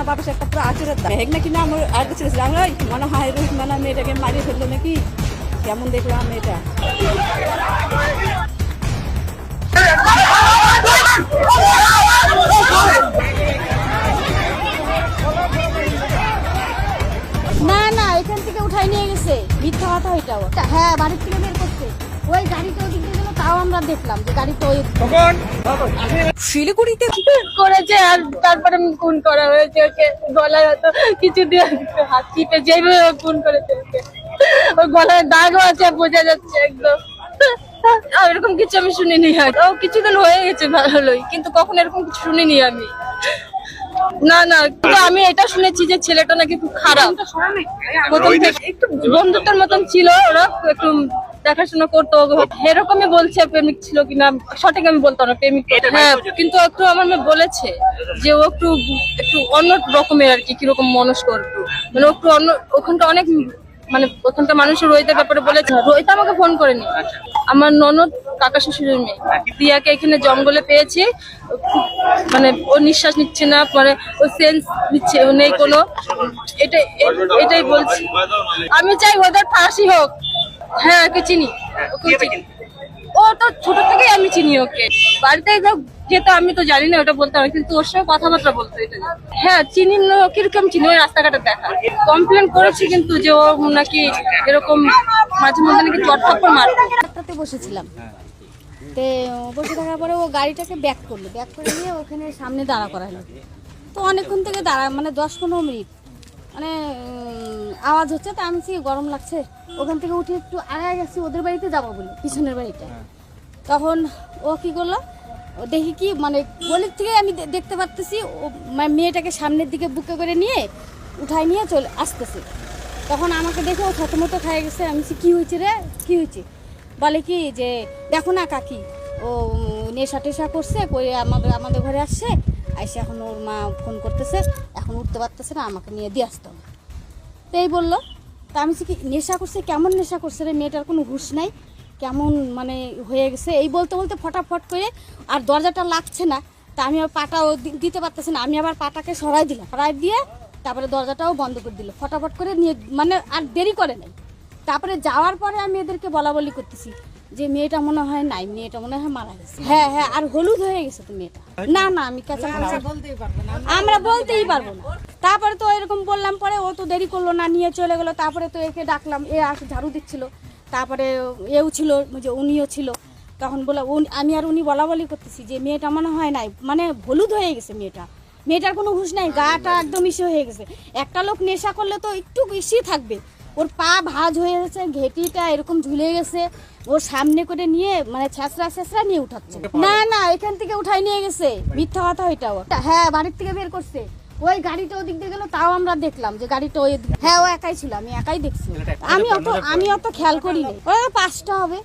না বাপের একটা পুরো আচরের দাম হেক নাকি না, আমার আর কিছু আমরা মনে হয় রোহিত মানা মেয়েটাকে মারিয়ে ফেলল নাকি? কেমন দেখলাম মেয়েটা? না না, এখান থেকে উঠাই নিয়ে গেছে। মিথ্যা কথা ওইটাও। হ্যাঁ বাড়ির থেকে বের করছে। ওই গাড়িটা ওদিক দিয়ে গেল তাও আমরা দেখলাম যে গাড়িটা ওই শিলিগুড়িতে করেছে আর তারপরে খুন করা হয়েছে ওকে গলায় হয়তো কিছু দিয়ে হাত চিপে যেভাবে খুন করেছে ওকে। ওর গলায় দাগও আছে বোঝা যাচ্ছে একদম। আর এরকম কিছু আমি শুনিনি আর। ও কিছুদিন হয়ে গেছে ভালোই কিন্তু কখন এরকম কিছু শুনিনি আমি। না না কিন্তু আমি এটা শুনেছি যে ছেলেটা নাকি খুব খারাপ। একটু বন্ধুত্বের মতন ছিল ওরা একটু দেখাশোনা করতো এরকমই বলছে প্রেমিক ছিল কিনা সঠিক আমি বলতাম না প্রেমিক হ্যাঁ কিন্তু একটু আমার মেয়ে বলেছে যে ও একটু একটু অন্য রকমের আর কি কীরকম মনস্ক একটু। মানে ও একটু অন্য ওখানটা অনেক মানে ওখানকার মানুষের রোহিতের ব্যাপারে বলেছে। রোহিত আমাকে ফোন করেনি। আমার ননদ কাকা শ্বশুরের মেয়ে। দিয়াকে এখানে জঙ্গলে পেয়েছে। খুব মানে ও নিঃশ্বাস নিচ্ছে না মানে ও সেন্স নিচ্ছে ও নেই কোনো। এটাই এটাই বলছি। আমি চাই ওদের ফাঁসি হোক। হ্যাঁ ওকে চিনি। ওকে চিনি। ও তো ছোট থেকেই আমি চিনি ওকে। বাড়িতে যেত আমি তো জানি না ওটা বলতে হবে কিন্তু ওর সঙ্গে কথাবার্তা বলতো এটা। হ্যাঁ চিনি না কীরকম চিনি? ওই রাস্তাঘাটে দেখা। কমপ্লেন করেছি কিন্তু যে ও নাকি এরকম মাঝে মধ্যে নাকি চট থাপ্পড় মারতো। রাস্তাতে বসেছিলাম। তে বসে থাকার পরে ও গাড়িটাকে ব্যাক করল। ব্যাক করে নিয়ে ওখানে সামনে দাঁড়া করালো। তো অনেকক্ষণ থেকে দাঁড়া মানে দশ পনেরো মিনিট। মানে আওয়াজ হচ্ছে তা আমি গরম লাগছে? ওখান থেকে উঠে একটু আগায় গেছি ওদের বাড়িতে যাব বলে পিছনের বাড়িটা তখন ও কি করল? ও দেখি কি মানে গলির থেকে আমি দেখতে পারতেছি ও মানে মেয়েটাকে সামনের দিকে বুকে করে নিয়ে উঠাই নিয়ে চলে আসতেছে। তখন আমাকে দেখে ও থতমতো খাই গেছে আমি কি হয়েছে রে? কি হয়েছে? বলে কি যে দেখো না কাকি ও নেশা টেশা করছে করে আমাদের আমাদের ঘরে আসছে আইসে এখন ওর মা ফোন করতেছে, এখন উঠতে পারতেছে না, আমাকে নিয়ে দিয়ে আসতে হবে। তো এই বলল, তা আমি কি নেশা করছে, কেমন নেশা করছে রে মেয়েটার কোনো হুঁশ নাই, কেমন মানে হয়ে গেছে? এই বলতে বলতে ফটাফট করে আর দরজাটা লাগছে না, তা আমি আবার পাটাও দিতে পারতেছি না, আমি আবার পাটাকে সরাই দিলাম, সরাই দিয়ে তারপরে দরজাটাও বন্ধ করে দিল। ফটাফট করে নিয়ে মানে আর দেরি করে নাই। তারপরে যাওয়ার পরে আমি এদেরকে বলা বলি করতেছি যে মেয়েটা মনে হয় নাই মেয়েটা মনে হয় মারা গেছে। হ্যাঁ হ্যাঁ আর হলুদ হয়ে গেছে তো মেয়েটা। না না আমি কাঁচা আমরা বলতেই পারব না। তারপরে তো এরকম বললাম পরে ও তো দেরি করল না নিয়ে চলে গেলো। তারপরে তো একে ডাকলাম এ আসে ঝাড়ু দিচ্ছিল। তারপরে এও ছিল যে উনিও ছিল। তখন বলে উনি- আমি আর উনি বলা বলি করতেছি যে মেয়েটা মনে হয় নাই মানে হলুদ হয়ে গেছে মেয়েটা। মেয়েটার কোনো হুঁশ নাই গাটা একদম ইসে হয়ে গেছে। একটা লোক নেশা করলে তো একটু বেশি থাকবে। ওর পা ভাজ হয়ে গেছে ঘেটিটা এরকম ঝুলে গেছে ওর সামনে করে নিয়ে মানে ছেঁচড়া ছেঁচড়া নিয়ে উঠাচ্ছে। না না এখান থেকে উঠাই নিয়ে গেছে। মিথ্যা কথা ওইটাও হ্যাঁ বাড়ির থেকে বের করছে। ওই গাড়িটা ওদিক দিয়ে গেল তাও আমরা দেখলাম যে গাড়িটা ওই হ্যাঁ ও একাই ছিল আমি একাই দেখছি। আমি অত আমি অত খেয়াল করিনি। ওই পাঁচটা হবে।